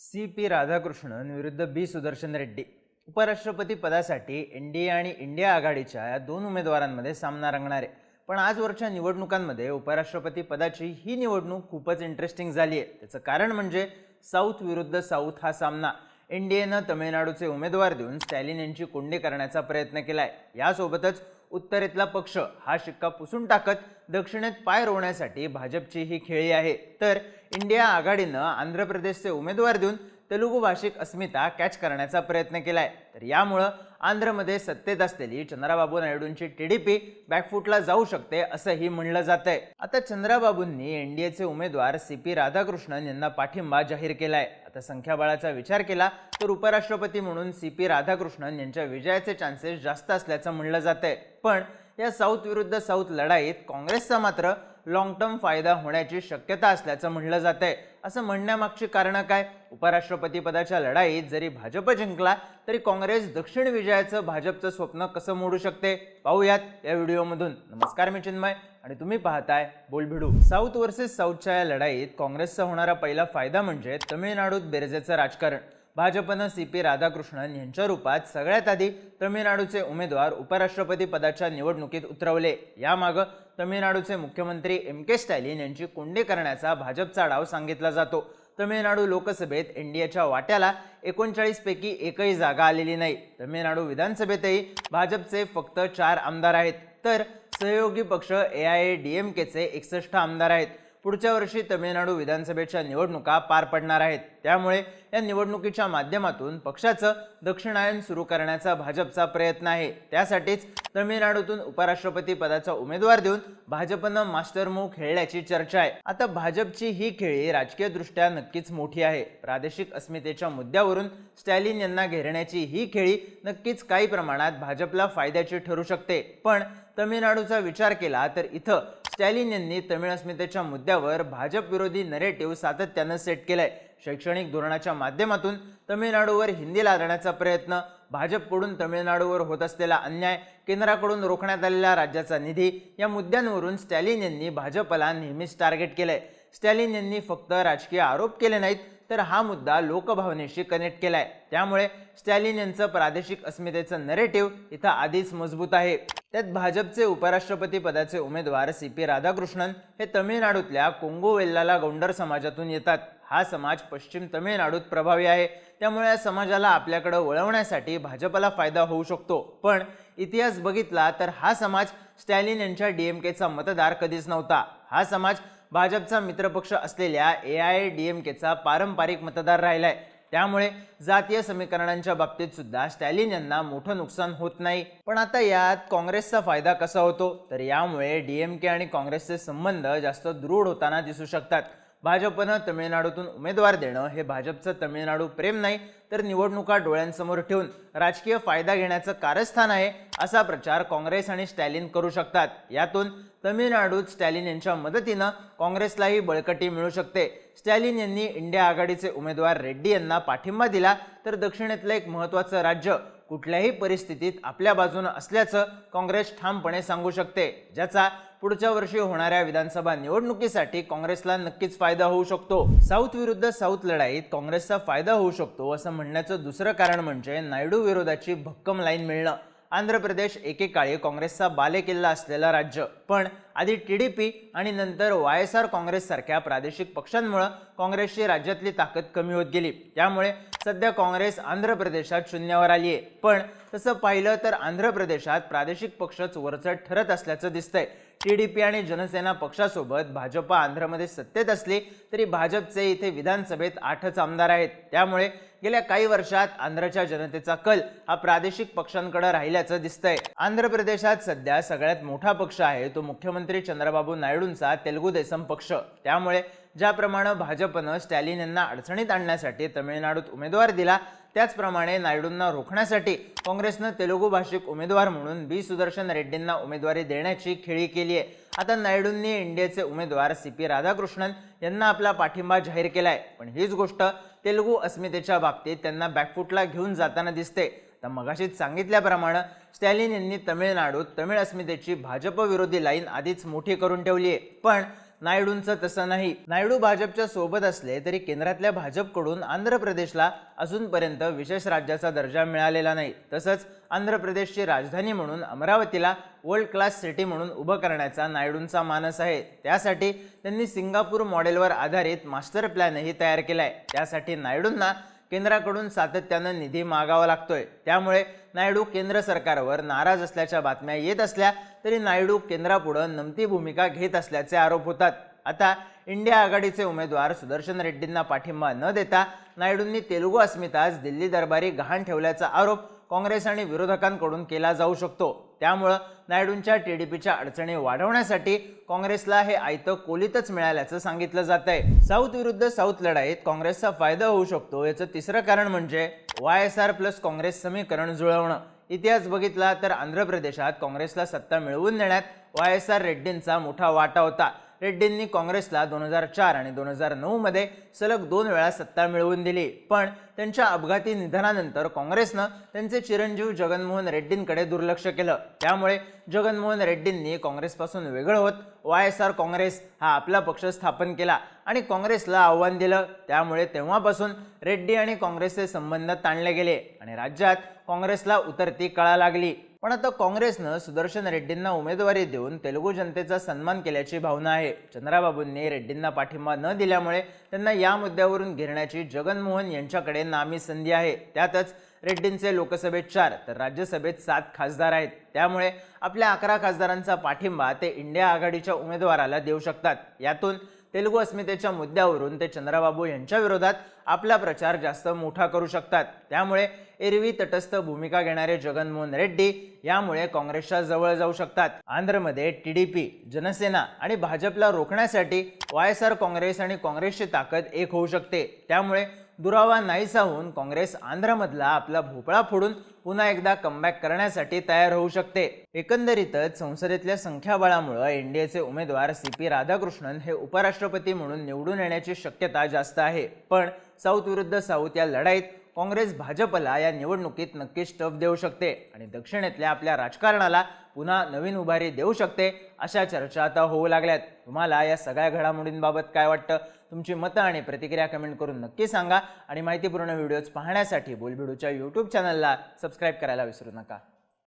C P Radhakrishnan विरुद्ध बी सुदर्शन रेड्डी. उपराष्ट्रपती पदासाठी एन डी ए आणि इंडिया आघाडीच्या या दोन उमेदवारांमध्ये सामना रंगणार. आहे पण आजवरच्या निवडणुकांमध्ये उपराष्ट्रपती पदाची ही निवडणूक खूपच इंटरेस्टिंग झाली आहे. त्याचं कारण म्हणजे साऊथ विरुद्ध साऊथ हा सामना. एन डी एनं तमिळनाडूचे उमेदवार देऊन स्टॅलिन यांची कोंडी करण्याचा प्रयत्न केला आहे यासोबतच उत्तरेतला पक्ष हा शिक्का पुसून टाकत दक्षिणेत पाय रोवण्यासाठी भाजपची ही खेळी आहे. तर इंडिया आघाडीनं आंध्र प्रदेशचे उमेदवार देऊन तेलुगू भाषिक अस्मिता कॅच करण्याचा प्रयत्न केलाय. तर यामुळं आंध्रमध्ये सत्तेत असलेली चंद्राबाबू नायडूंची टीडीपी बॅकफूटला जाऊ शकते असंही म्हणलं जातंय. आता चंद्राबाबूंनी एनडीएचे उमेदवार सी पी राधाकृष्णन यांना पाठिंबा जाहीर केलाय. आता संख्याबळाचा विचार केला तर उपराष्ट्रपती म्हणून सी पी राधाकृष्णन यांच्या विजयाचे चान्सेस जास्त असल्याचं म्हणलं जातंय. पण या साऊथ विरुद्ध साऊथ लढाईत काँग्रेसचा मात्र लॉंग टर्म फायदा होण्याची शक्यता असल्याचं म्हणलं जात आहे असं म्हणण्यामागची कारणं काय? उपराष्ट्रपती पदाच्या लढाईत जरी भाजप जिंकला तरी काँग्रेस दक्षिण विजयाचं भाजपचं स्वप्न कसं मोडू शकते? पाहूयात या व्हिडिओमधून. नमस्कार मी चिन्मय. आणि तुम्ही पाहताय बोलभिडू. साऊथ वर्सेस साऊथच्या या लढाईत काँग्रेसचा होणारा पहिला फायदा म्हणजे तमिळनाडूत बेरजेचं राजकारण. भाजपनं सी पी राधाकृष्णन यांच्या रूपात सगळ्यात आधी तमिळनाडूचे उमेदवार उपराष्ट्रपती पदाच्या निवडणुकीत उतरवले. यामागं तमिळनाडूचे मुख्यमंत्री एम के स्टॅलिन यांची कोंडी करण्याचा भाजपचा डाव सांगितला जातो. तमिळनाडू लोकसभेत एनडीएच्या वाट्याला एकोणचाळीसपैकी एकही जागा आलेली नाही. तमिळनाडू विधानसभेतही भाजपचे फक्त चार आमदार आहेत. तर सहयोगी पक्ष A I A D M केचे एकसष्ट आमदार आहेत. पुढच्या वर्षी तमिळनाडू विधानसभेच्या निवडणुका पार पडणार आहेत. त्यामुळे या निवडणुकीच्या माध्यमातून पक्षाचं दक्षिणायन सुरू करण्याचा भाजपचा प्रयत्न आहे. त्यासाठीच तमिळनाडूतून उपराष्ट्रपती पदाचा उमेदवार देऊन भाजपनं मास्टर मूव खेळल्याची चर्चा आहे. आता भाजपची ही खेळी राजकीयदृष्ट्या नक्कीच मोठी आहे. प्रादेशिक अस्मितेच्या मुद्द्यावरून स्टॅलिन यांना घेरण्याची ही खेळी नक्कीच काही प्रमाणात भाजपला फायद्याची ठरू शकते. पण तमिळनाडूचा विचार केला तर इथं स्टॅलिन यांनी तमिळ अस्मितेच्या मुद्द्यावर भाजप विरोधी नरेटिव्ह सातत्यानं सेट केलाय. शैक्षणिक धोरणाच्या माध्यमातून तमिळनाडूवर हिंदी लादण्याचा प्रयत्न भाजपकडून तमिळनाडूवर होत असलेला अन्याय केंद्राकडून रोखण्यात आलेला राज्याचा निधी या मुद्द्यांवरून स्टॅलिन यांनी भाजपला नेहमीच टार्गेट केलंय. स्टॅलिन यांनी फक्त राजकीय आरोप केले नाहीत तर हा मुद्दा लोकभावनेशी कनेक्ट केलाय. त्यामुळे स्टॅलिन यांचं प्रादेशिक अस्मितेचं नरेटिव्ह इथं आधीच मजबूत आहे. त्यात भाजपचे उपराष्ट्रपती पदाचे उमेदवार सी पी राधाकृष्णन हे तमिळनाडूतल्या कोंगोवेल्लाला गोंडर समाजातून येतात. हा समाज पश्चिम तमिळनाडूत प्रभावी आहे. त्यामुळे या समाजाला आपल्याकडे वळवण्यासाठी भाजपला फायदा होऊ शकतो. पण इतिहास बघितला तर हा समाज स्टॅलिन यांच्या डीएमकेचा मतदार कधीच नव्हता. हा समाज भाजपचा मित्रपक्ष असलेल्या ए आय डी एम केचा पारंपरिक मतदार राहिला आहे त्यामुळे जातीय समीकरणांच्या बाबतीत सुद्धा स्टॅलिन यांना मोठं नुकसान होत नाही. पण आता यात काँग्रेसचा फायदा कसा होतो? तर यामुळे डीएमके आणि काँग्रेसचे संबंध जास्त दृढ होताना दिसू शकतात. भाजपनं तमिळनाडूतून उमेदवार देणं हे भाजपचं तमिळनाडू प्रेम नाही तर निवडणुका डोळ्यांसमोर ठेवून राजकीय फायदा घेण्याचं कारस्थान आहे असा प्रचार काँग्रेस आणि स्टॅलिन करू शकतात. यातून तमिळनाडूत स्टॅलिन यांच्या मदतीनं काँग्रेसलाही बळकटी मिळू शकते. स्टॅलिन यांनी इंडिया आघाडीचे उमेदवार रेड्डी यांना पाठिंबा दिला तर दक्षिणेतलं एक महत्त्वाचं राज्य कुठल्याही परिस्थितीत आपल्या बाजूनं असल्याचं काँग्रेस ठामपणे सांगू शकते ज्याचा पुढच्या वर्षी होणाऱ्या विधानसभा निवडणुकीसाठी काँग्रेसला नक्कीच फायदा होऊ शकतो. साऊथ विरुद्ध साऊथ लढाईत काँग्रेसचा फायदा होऊ शकतो असं म्हणण्याचं दुसरं कारण म्हणजे नायडू विरोधाची भक्कम लाईन मिळणं. आंध्र प्रदेश एकेकाळी काँग्रेसचा बालेकिल्ला असलेलं राज्य. पण आधी टी डी पी आणि नंतर वाय एस आर काँग्रेससारख्या प्रादेशिक पक्षांमुळं काँग्रेसची राज्यातली ताकद कमी होत गेली. त्यामुळे सध्या काँग्रेस आंध्र प्रदेशात शून्यावर आली आहे पण तसं पाहिलं तर आंध्र प्रदेशात प्रादेशिक पक्षच वरचढ ठरत असल्याचं दिसतंय. टी डी पी आणि जनसेना पक्षासोबत भाजप आंध्रमध्ये सत्तेत असली तरी भाजपचे इथे विधानसभेत आठच आमदार आहेत. त्यामुळे गेल्या काही वर्षात आंध्रच्या जनतेचा कल हा प्रादेशिक पक्षांकडे राहिल्याचं दिसतंय. आंध्र प्रदेशात सध्या सगळ्यात मोठा पक्ष आहे तो मुख्यमंत्री चंद्रबाबू नायडूंचा तेलगू देसम पक्ष. त्यामुळे ज्याप्रमाणे भाजपनं स्टॅलिन यांना अडचणीत आणण्यासाठी तमिळनाडूत उमेदवार दिला त्याचप्रमाणे नायडूंना रोखण्यासाठी काँग्रेसनं तेलुगू भाषिक उमेदवार म्हणून बी. सुदर्शन रेड्डींना उमेदवारी देण्याची खेळी केली आहे. आता नायडूंनी इंडियाचे उमेदवार सी. पी. राधाकृष्णन यांना आपला पाठिंबा जाहीर केला आहे पण हीच गोष्ट तेलुगू अस्मितेच्या बाबतीत त्यांना बॅकफुटला घेऊन जाताना दिसते. तर मगाशीच सांगितल्याप्रमाणे स्टॅलिन यांनी तमिळनाडूत तमिळ अस्मितेची भाजपविरोधी लाईन आधीच मोठी करून ठेवली आहे. पण नायडूंचं तसं नाही. नायडू भाजपच्या सोबत असले तरी केंद्रातल्या भाजपकडून आंध्र प्रदेशला अजूनपर्यंत विशेष राज्याचा दर्जा मिळालेला नाही. तसंच आंध्र प्रदेशची राजधानी म्हणून अमरावतीला वर्ल्ड क्लास सिटी म्हणून उभं करण्याचा नायडूंचा मानस आहे. त्यासाठी त्यांनी सिंगापूर मॉडेलवर आधारित मास्टर प्लॅनही तयार केला आहे त्यासाठी नायडूंना केंद्राकडून सातत्यानं निधी मागावा लागतोय. त्यामुळे नायडू केंद्र सरकारवर नाराज असल्याच्या बातम्या येत असल्या तरी नायडू केंद्रापुढं नमती भूमिका घेत असल्याचे आरोप होतात. आता इंडिया आघाडीचे उमेदवार सुदर्शन रेड्डींना पाठिंबा न देता नायडूंनी तेलुगू अस्मिताज दिल्ली दरबारी गहाण ठेवल्याचा आरोप काँग्रेस आणि विरोधकांकडून केला जाऊ शकतो. त्यामुळं नायडूंच्या टी डी पीच्या अडचणी वाढवण्यासाठी काँग्रेसला हे आयतं कोलीतच मिळाल्याचं सांगितलं जात आहे साऊथ विरुद्ध साऊथ लढाईत काँग्रेसचा फायदा होऊ शकतो याचं तिसरं कारण म्हणजे Y S R plus Congress समीकरण जुळवणं. इतिहास बघितला तर आंध्र प्रदेशात काँग्रेसला सत्ता मिळवून देण्यात वाय एस आर रेड्डींचा मोठा वाटा होता. रेड्डींनी काँग्रेसला दोन हजार चार आणि दोन हजार नऊमध्ये सलग दोन वेळा सत्ता मिळवून दिली. पण त्यांच्या अपघाती निधनानंतर काँग्रेसनं त्यांचे चिरंजीव जगनमोहन रेड्डींकडे दुर्लक्ष केलं. त्यामुळे जगनमोहन रेड्डींनी काँग्रेसपासून वेगळं होत. वाय एस आर काँग्रेस हा आपला पक्ष स्थापन केला आणि काँग्रेसला आव्हान दिलं. त्यामुळे तेव्हापासून रेड्डी आणि काँग्रेसचे संबंध ताणले गेले आणि राज्यात काँग्रेसला उतरती कळा लागली. पण आता काँग्रेसनं सुदर्शन रेड्डींना उमेदवारी देऊन तेलुगू जनतेचा सन्मान केल्याची भावना आहे. चंद्राबाबूंनी रेड्डींना पाठिंबा न दिल्यामुळे त्यांना या मुद्द्यावरून घेरण्याची जगनमोहन यांच्याकडे नामी संधी आहे. त्यातच रेड्डींचे लोकसभेत चार तर राज्यसभेत सात खासदार आहेत. त्यामुळे आपल्या अकरा खासदारांचा पाठिंबा ते इंडिया आघाडीच्या उमेदवाराला देऊ शकतात. यातून तेलुगू अस्मितेच्या मुद्द्यावरून ते चंद्राबाबू यांच्या विरोधात आपला प्रचार जास्त मोठा करू शकतात. त्यामुळे एरवी तटस्थ भूमिका घेणारे जगनमोहन रेड्डी यामुळे काँग्रेसच्या जवळ जाऊ शकतात. आंध्रमध्ये टीडीपी जनसेना आणि भाजपला रोखण्यासाठी वाय एस आर काँग्रेस आणि काँग्रेसची ताकद एक होऊ शकते. त्यामुळे दुरावा नाहीसा होऊन काँग्रेस आंध्रमधला आपला भोपळा फोडून पुन्हा एकदा कमबॅक करण्यासाठी तयार होऊ शकते. एकंदरीतच संसदेतल्या संख्याबळामुळं एनडीएचे उमेदवार सी पी राधाकृष्णन हे उपराष्ट्रपती म्हणून निवडून येण्याची शक्यता जास्त आहे. पण साऊथ विरुद्ध साऊथ या लढाईत काँग्रेस भाजपला या निवडणुकीत नक्कीच टफ देऊ शकते आणि दक्षिणेतल्या आपल्या राजकारणाला पुन्हा नवीन उभारी देऊ शकते अशा चर्चा आता होऊ लागल्यात. तुम्हाला या सगळ्या घडामोडींबाबत काय वाटतं? तुमची मतं आणि प्रतिक्रिया कमेंट करून नक्की सांगा आणि माहितीपूर्ण व्हिडिओज पाहण्यासाठी बोलबिडूच्या यूट्यूब चॅनलला सबस्क्राईब करायला विसरू नका.